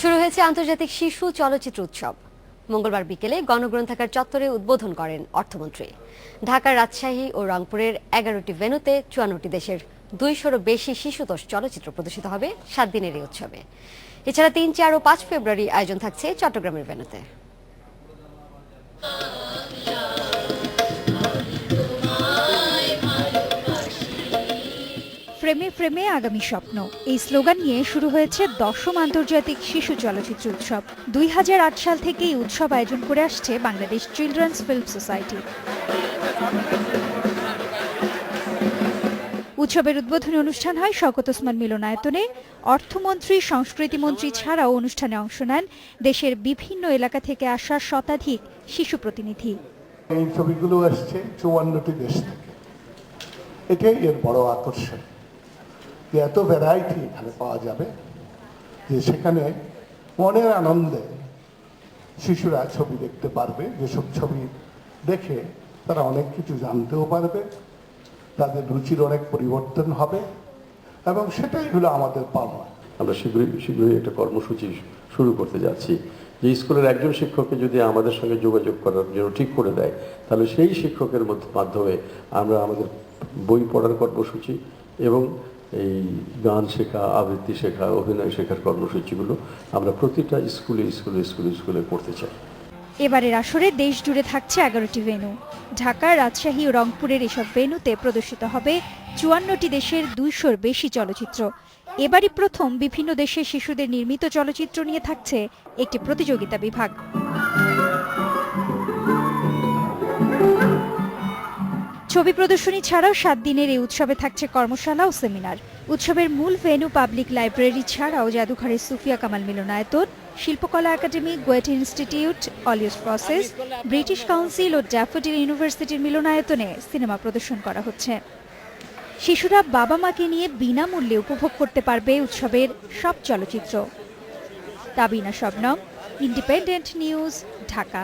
শুরু হয়েছে আন্তর্জাতিক শিশু চলচ্চিত্র উৎসব। মঙ্গলবার বিকেলে গণগ্রন্থাগার চত্বরে উদ্বোধন করেন অর্থমন্ত্রী। ঢাকার রাজশাহী ও রংপুরের এগারোটি ভেনুতে চুয়ান্নটি দেশের দুইশোরও বেশি শিশুতোষ চলচ্চিত্র প্রদর্শিত হবে সাত দিনের এই উৎসবে। এছাড়া তিন, চার ও পাঁচ ফেব্রুয়ারি আয়োজন থাকছে চট্টগ্রামের ভেন্যুতে ফ্রেমে প্রেমে আগামী স্বপ্ন। এই স্লোগান নিয়ে শুরু হয়েছে দশম আন্তর্জাতিক শিশু চলচ্চিত্র উৎসব। দুই হাজার আট সাল থেকে এই উৎসব আয়োজন করে আসছে বাংলাদেশ চিলড্রেন্স ফিল্ম সোসাইটি উৎসবের উদ্বোধনী অনুষ্ঠান হয় শওকত ওসমান মিলনায়তনে। অর্থমন্ত্রী, সংস্কৃতিমন্ত্রী ছাড়াও অনুষ্ঠানে অংশ নেন দেশের বিভিন্ন এলাকা থেকে আসা শতাধিক শিশু প্রতিনিধি। এই ছবিগুলো আসছে চুয়ান্নটি দেশ থেকে। এটাই এর বড় আকর্ষণ। যে এত ভ্যারাইটি এখানে পাওয়া যাবে যে সেখানে মনের আনন্দে শিশুরা ছবি দেখতে পারবে, যেসব ছবি দেখে তারা অনেক কিছু জানতেও পারবে, তাদের রুচির অনেক পরিবর্তন হবে এবং সেটাই হলো আমাদের পাওয়া আমরা শীঘ্রই শীঘ্রই একটা কর্মসূচি শুরু করতে যাচ্ছি। যে স্কুলের একজন শিক্ষককে যদি আমাদের সঙ্গে যোগাযোগ করার জন্য ঠিক করে দেয়, তাহলে সেই শিক্ষকের মধ্যে মাধ্যমে আমরা আমাদের বই পড়ার কর্মসূচি এবং এই গান শেখা, আবৃত্তি শেখা, অভিনয় শেখার কর্মসূচিগুলো আমরা প্রতিটা স্কুলে স্কুলে স্কুলে স্কুলে করতে চাই। এবারের আসরে দেশ জুড়ে থাকছে এগারোটি ভেন্যু ঢাকা, রাজশাহী ও রংপুরের এসব ভেন্যুতে প্রদর্শিত হবে চুয়ান্নটি দেশের দুইশোর বেশি চলচ্চিত্র। এবারই প্রথম বিভিন্ন দেশের শিশুদের নির্মিত চলচ্চিত্র নিয়ে থাকছে একটি প্রতিযোগিতা বিভাগ। ছবি প্রদর্শনী ছাড়াও সাত দিনের এই উৎসবে থাকছে কর্মশালা ও সেমিনার। উৎসবের মূল ভেন্যু পাবলিক লাইব্রেরি ছাড়াও জাদুঘরের Sufia Kamal মিলনায়তন, Shilpakala Academy, Goethe Institute Alliance Française, British Council ও ড্যাফোডিল ইউনিভার্সিটির মিলনায়তনে সিনেমা প্রদর্শন করা হচ্ছে। শিশুরা বাবা মাকে নিয়ে বিনামূল্যে উপভোগ করতে পারবে উৎসবের সব চলচ্চিত্র। Tabina Shabnam, independent news, Dhaka.